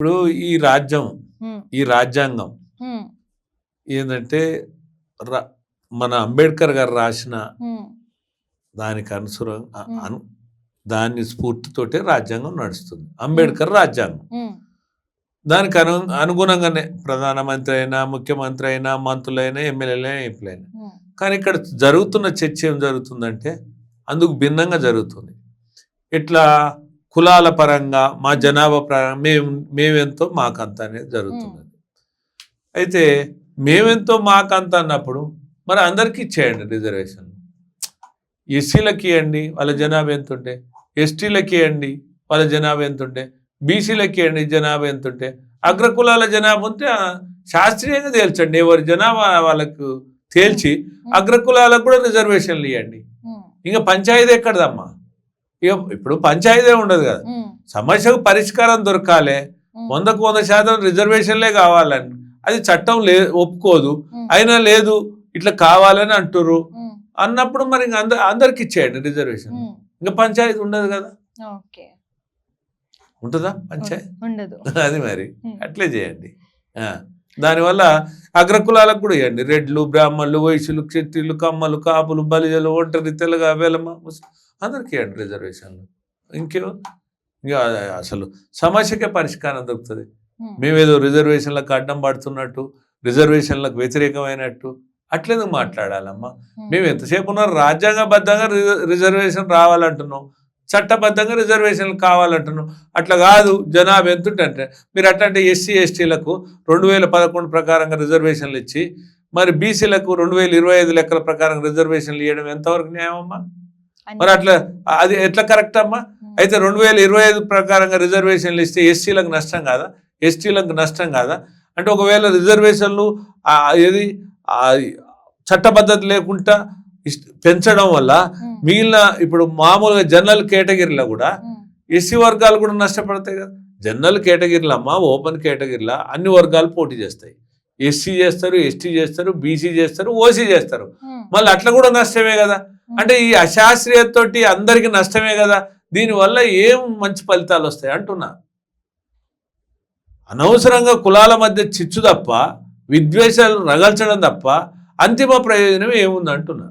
ఇప్పుడు ఈ రాజ్యం ఈ రాజ్యాంగం ఏంటంటే మన అంబేద్కర్ గారు రాసిన దానికి అనుసరం. అను దాని స్ఫూర్తితోటే రాజ్యాంగం నడుస్తుంది. అంబేద్కర్ రాజ్యాంగం. దానికి అను అనుగుణంగానే ప్రధానమంత్రి అయినా ముఖ్యమంత్రి అయినా మంత్రులైనా ఎమ్మెల్యేలైనా ఎంపీలైనా. కానీ ఇక్కడ జరుగుతున్న చర్చ ఏం జరుగుతుందంటే అందుకు భిన్నంగా జరుగుతుంది. ఇట్లా కులాల పరంగా మా జనాభా పరంగా మేము మేమెంతో మాకంత అనేది జరుగుతున్నది. అయితే మేమెంతో మాకంత అన్నప్పుడు మరి అందరికీ ఇచ్చేయండి రిజర్వేషన్ ఎస్సీలకి ఇవ్వండి వాళ్ళ జనాభా ఎంత ఉంటే ఎస్టీలకి ఇవ్వండి వాళ్ళ జనాభా ఎంత ఉంటే బీసీలకి ఇవ్వండి జనాభా ఎంత ఉంటే అగ్రకులాల జనాభా ఉంటే శాస్త్రీయంగా తేల్చండి. ఎవరి జనాభా వాళ్ళకు తేల్చి అగ్రకులాలకు కూడా రిజర్వేషన్లు ఇవ్వండి. ఇంకా పంచాయతీ ఎక్కడదమ్మా? ఇక ఇప్పుడు పంచాయతీ ఉండదు కదా. సమస్యకు పరిష్కారం దొరకాలి. వందకు వంద శాతం రిజర్వేషన్లే కావాలని. అది చట్టం లే ఒప్పుకోదు. అయినా లేదు ఇట్లా కావాలని అంటుర్రు. అన్నప్పుడు మరి ఇంక అంద అందరికి ఇచ్చేయండి రిజర్వేషన్. ఇంకా పంచాయతీ ఉండదు కదా. ఉంటుందా పంచాయతీ? ఉండదు. అది మరి. అట్లే చేయండి. దానివల్ల అగ్రకులాలకు కూడా ఇవ్వండి. రెడ్లు బ్రాహ్మణులు వైశ్యులు క్షత్రియులు కమ్మలు కాపులు బలిజలు ఒంటరి తెలగ వేలమ్మ ముస్- అందరికీ ఇవ్వండి రిజర్వేషన్లు. ఇంకేమో ఇంకా అసలు సమస్యకే పరిష్కారం దొరుకుతుంది. మేమేదో రిజర్వేషన్లకు అడ్డం పడుతున్నట్టు రిజర్వేషన్లకు వ్యతిరేకమైనట్టు అట్లేందుకు మాట్లాడాలమ్మా? మేము ఎంతసేపు ఉన్నారు రాజ్యాంగబద్ధంగా రిజ- రిజర్వేషన్ రావాలంటున్నాం. చట్టబద్ధంగా రిజర్వేషన్లు కావాలంటున్నాం. అట్లా కాదు జనాభా ఎంత ఉంటే మీరు అట్లాంటి ఎస్సీ ఎస్టీలకు రెండు వేల పదకొండు ప్రకారంగా రిజర్వేషన్లు ఇచ్చి మరి బీసీలకు రెండు వేల ఇరవై ఐదు లెక్కల ప్రకారం రిజర్వేషన్లు ఇవ్వడం ఎంతవరకు న్యాయమమ్మా? మరి అట్లా అది ఎట్లా కరెక్ట్ అమ్మా? అయితే రెండు వేల ఇరవై ఐదు ప్రకారంగా రిజర్వేషన్లు ఇస్తే ఎస్సీలకు నష్టం కాదా? ఎస్టీలకు నష్టం కాదా? అంటే ఒకవేళ రిజర్వేషన్లు ఏది చట్టబద్ధత లేకుండా పెంచడం వల్ల మిగిలిన ఇప్పుడు మామూలుగా జనరల్ కేటగిరీలో కూడా ఎస్సీ వర్గాలు కూడా నష్టపడతాయి కదా? జనరల్ కేటగిరీలో అమ్మా ఓపెన్ కేటగిరీలో అన్ని వర్గాలు పోటీ చేస్తాయి. ఎస్సీ చేస్తారు ఎస్టీ చేస్తారు బీసీ చేస్తారు ఓసీ చేస్తారు. మళ్ళీ అట్లా కూడా నష్టమే కదా? అంటే ఈ అశాస్త్రీయతోటి అందరికీ నష్టమే కదా దీనివల్ల ఏం మంచి ఫలితాలు వస్తాయి అంటున్నా. అనవసరంగా కులాల మధ్య చిచ్చు తప్ప విద్వేషాలు రగల్చడం తప్ప అంతిమ ప్రయోజనం ఏముంది అంటున్నా.